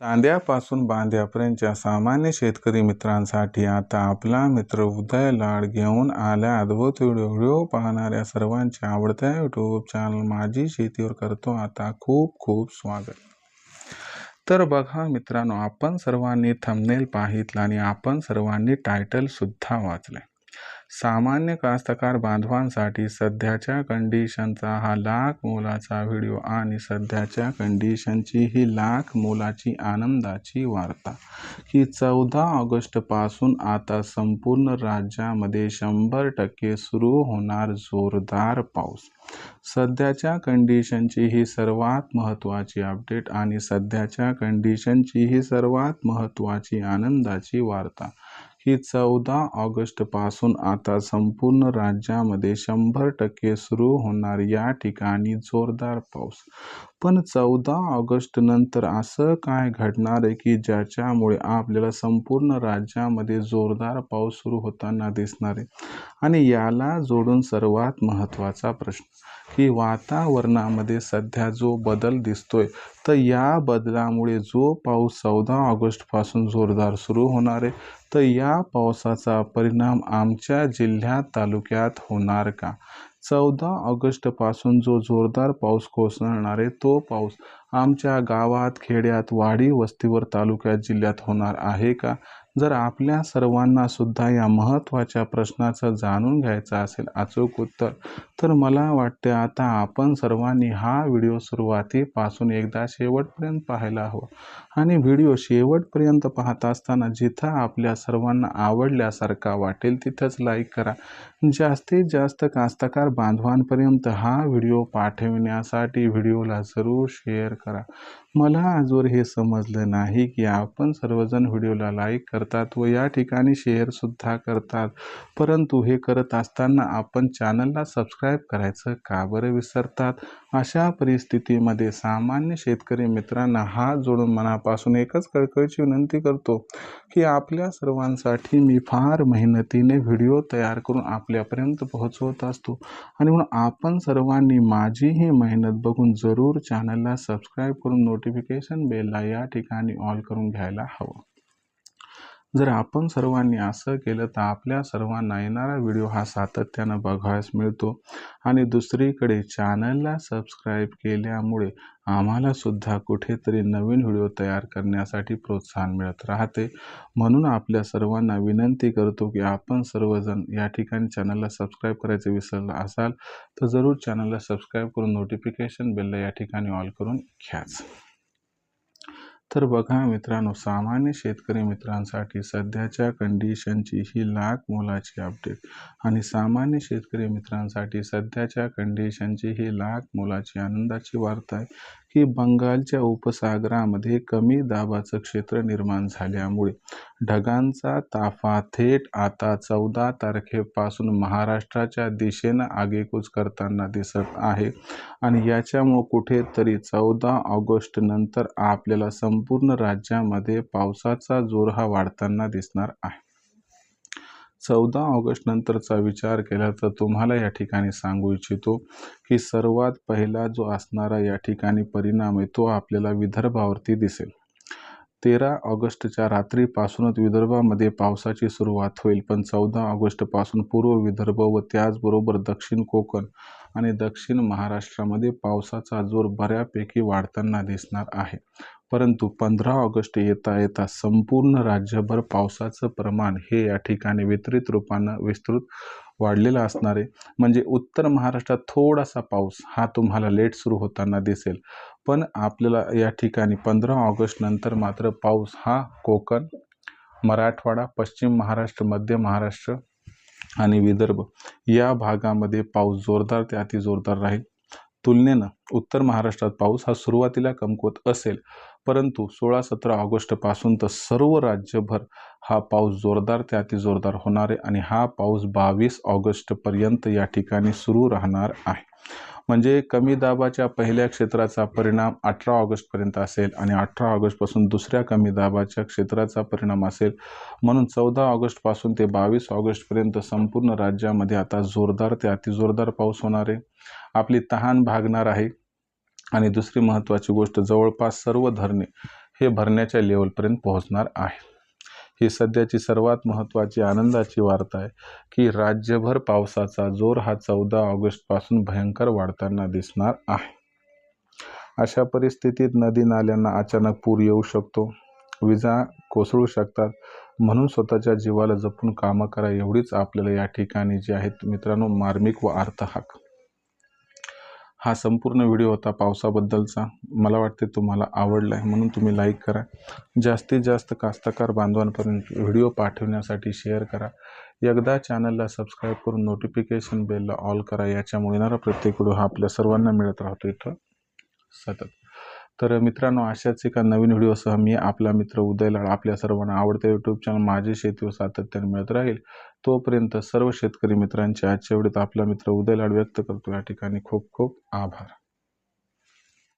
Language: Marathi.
चांद्यापासून बांध्यापर्यंतच्या सामान्य शेतकरी मित्रांसाठी आता आपला मित्र उदय लाड घेऊन आल्या अद्भुत व्हिडिओ पाहणाऱ्या सर्वांच्या आवडत्या यूट्यूब चॅनल माझी शेतीवर करतो आता खूप खूप स्वागत. तर बघा मित्रांनो आपण सर्वांनी थंबनेल पाहितला आणि आपण सर्वांनी टायटलसुद्धा वाचले सामान्य कास्तकार बांधवांसाठी सध्याच्या कंडिशनचा हा लाख मोलाचा व्हिडिओ आणि सध्याच्या कंडिशनची ही लाख मोलाची आनंदाची वार्ता. की चौदा ऑगस्टपासून आता संपूर्ण राज्यामध्ये शंभर टक्के सुरू होणार जोरदार पाऊस. सध्याच्या कंडिशनची ही सर्वात महत्त्वाची अपडेट आणि सध्याच्या कंडिशनची ही सर्वात महत्त्वाची आनंदाची वार्ता. की चौदा ऑगस्टपासून आता संपूर्ण राज्यामध्ये शंभर टक्के सुरू होणार या ठिकाणी जोरदार पाऊस. पण चौदा ऑगस्ट नंतर असं काय घडणार आहे की ज्याच्यामुळे आपल्याला संपूर्ण राज्यामध्ये जोरदार पाऊस सुरू होताना दिसणार आहे? आणि याला जोडून सर्वात महत्त्वाचा प्रश्न की वातावरणामध्ये सध्या जो बदल दिसतोय तर या बदलामुळे जो पाऊस चौदा ऑगस्टपासून जोरदार सुरू होणार आहे तर या पावसाचा परिणाम आमच्या जिल्ह्यात तालुक्यात होणार का? चौदा ऑगस्टपासून जो जोरदार पाऊस कोसळणार आहे तो पाऊस आमच्या गावात खेड्यात वाडी वस्तीवर तालुक्यात जिल्ह्यात होणार आहे का? जर आपल्या सर्वांना सुद्धा या महत्त्वाच्या प्रश्नाचं जाणून घ्यायचं असेल अचूक उत्तर तर मला वाटते आता आपण सर्वांनी हा व्हिडिओ सुरुवातीपासून एकदा शेवटपर्यंत पाहायला हवा. आणि व्हिडिओ शेवटपर्यंत पाहत असताना जिथं आपल्या सर्वांना आवडल्यासारखा वाटेल तिथंच लाईक करा. जास्तीत जास्त कास्तकार बांधवांपर्यंत हा व्हिडिओ पाठविण्यासाठी व्हिडिओला जरूर शेअर kari karaa. मला आजवर हे समजलं नाही की आपण सर्वजण व्हिडिओला लाईक करतात व या ठिकाणी शेअरसुद्धा करतात. परंतु हे करत असताना आपण चॅनलला सबस्क्राईब करायचं का बरं विसरतात? अशा परिस्थितीमध्ये सामान्य शेतकरी मित्रांना हात जोडून मनापासून एकच कळकळीची विनंती करतो की आपल्या सर्वांसाठी मी फार मेहनतीने व्हिडिओ तयार करून आपल्यापर्यंत पोहोचवत असतो. आणि म्हणून आपण सर्वांनी माझी ही मेहनत बघून जरूर चॅनलला सबस्क्राईब करून नोट नोटिफिकेशन बेलला या ठिकाणी ऑल करून घ्यायला हवं. जर आपण सर्वांनी असं केलं तर आपल्या सर्वांना येणारा व्हिडिओ हा सातत्यानं बघायस मिळतो आणि दुसरीकडे चॅनलला सबस्क्राईब केल्यामुळे आम्हाला सुद्धा कुठेतरी नवीन व्हिडिओ तयार करण्यासाठी प्रोत्साहन मिळत राहते. म्हणून आपल्या सर्वांना विनंती करतो की आपण सर्वजण या ठिकाणी चॅनलला सबस्क्राईब करायचं विसरलं असाल तर जरूर चॅनलला सबस्क्राईब करून नोटिफिकेशन बेलला या ठिकाणी ऑल करून घ्याच. तर बघा मित्रांनो सामान्य शेतकरी मित्रांसाठी सध्याच्या कंडिशनची ही लाख मोलाची अपडेट आणि सामान्य शेतकरी मित्रांसाठी सध्याच्या कंडिशनची ही लाख मोलाची आनंदाची वार्ता आहे. की बंगालच्या उपसागरामध्ये कमी दाबाचं क्षेत्र निर्माण झाल्यामुळे ढगांचा ताफा थेट आता चौदा तारखेपासून महाराष्ट्राच्या दिशेनं आगेकूच करताना दिसत आहे आणि याच्यामुळं कुठेतरी चौदा ऑगस्ट नंतर आपल्याला संपूर्ण राज्यामध्ये पावसाचा जोर हा वाढताना दिसणार आहे. चौदा ऑगस्ट नंतरचा विचार केला तर तुम्हाला या ठिकाणी सांगू इच्छितो की सर्वात पहिला जो असणारा या ठिकाणी परिणाम आहे तो आपल्याला विदर्भावरती दिसेल. तेरा ऑगस्टच्या रात्रीपासूनच विदर्भामध्ये पावसाची सुरुवात होईल पण चौदा ऑगस्टपासून पूर्व विदर्भ व त्याचबरोबर दक्षिण कोकण आणि दक्षिण महाराष्ट्रामध्ये पावसाचा जोर बऱ्यापैकी वाढताना दिसणार आहे. परंतु पंधरा ऑगस्ट येता येता संपूर्ण राज्यभर पावसाचं प्रमाण हे या ठिकाणी वितरित रूपानं विस्तृत वाढलेलं असणार आहे. म्हणजे उत्तर महाराष्ट्रात थोडासा पाऊस हा तुम्हाला लेट सुरू होताना दिसेल. पण आपल्याला या ठिकाणी पंधरा ऑगस्ट नंतर मात्र पाऊस हा कोकण मराठवाडा पश्चिम महाराष्ट्र मध्य महाराष्ट्र आणि विदर्भ या भागामध्ये पाऊस जोरदार ते अति जोरदार राहील. तुलनेनं उत्तर महाराष्ट्रात पाऊस हा सुरुवातीला कमकुवत असेल परंतु सोळा सतरा ऑगस्टपासून तर सर्व राज्यभर हा पाऊस जोरदार ते अति जोरदार होणार आहे आणि हा पाऊस बावीस ऑगस्टपर्यंत या ठिकाणी सुरू राहणार आहे. म्हणजे कमी दाबाच्या पहिल्या क्षेत्राचा परिणाम अठरा ऑगस्टपर्यंत असेल आणि अठरा ऑगस्टपासून दुसऱ्या कमी दाबाच्या क्षेत्राचा परिणाम असेल. म्हणून चौदा ऑगस्टपासून ते बावीस ऑगस्टपर्यंत संपूर्ण राज्यामध्ये आता जोरदार ते अतिजोरदार पाऊस होणार आहे. आपली तहान भागणार आहे. आणि दुसरी महत्त्वाची गोष्ट जवळपास सर्व धरणे हे भरण्याच्या लेवलपर्यंत पोहोचणार आहे. ही सध्याची सर्वात महत्त्वाची आनंदाची वार्ता आहे की राज्यभर पावसाचा जोर हा चौदा ऑगस्टपासून भयंकर वाढताना दिसणार आहे. अशा परिस्थितीत नदी नाल्यांना अचानक पूर येऊ शकतो. विजा कोसळू शकतात. म्हणून स्वतःच्या जीवाला जपून कामं करा एवढीच आपल्याला या ठिकाणी जी आहेत मित्रांनो मार्मिक व अर्थहाक हा संपूर्ण व्हिडिओ होता पावसाबद्दलचा. मला वाटते तुम्हाला आवडला आहे म्हणून तुम्ही लाईक करा. जास्तीत जास्त कास्तकार बांधवांपर्यंत व्हिडिओ पाठवण्यासाठी शेअर करा. एकदा चॅनलला सबस्क्राईब करून नोटिफिकेशन बेलला ऑल करा याच्यामुळे येणारा प्रत्येक व्हिडिओ हा आपल्या सर्वांना मिळत राहतो इथं. सतत. तर मित्रांनो अशाच एका नवीन व्हिडिओसह मी आपला मित्र उदय लाड आपल्या सर्वांना आवडत्या यूट्यूब चॅनल माझे शेतीवर सातत्याने मिळत राहील. तोपर्यंत सर्व शेतकरी मित्रांच्या आजच्या वेळेत आपला मित्र उदय लाड व्यक्त करतो. या ठिकाणी खूप खूप आभार.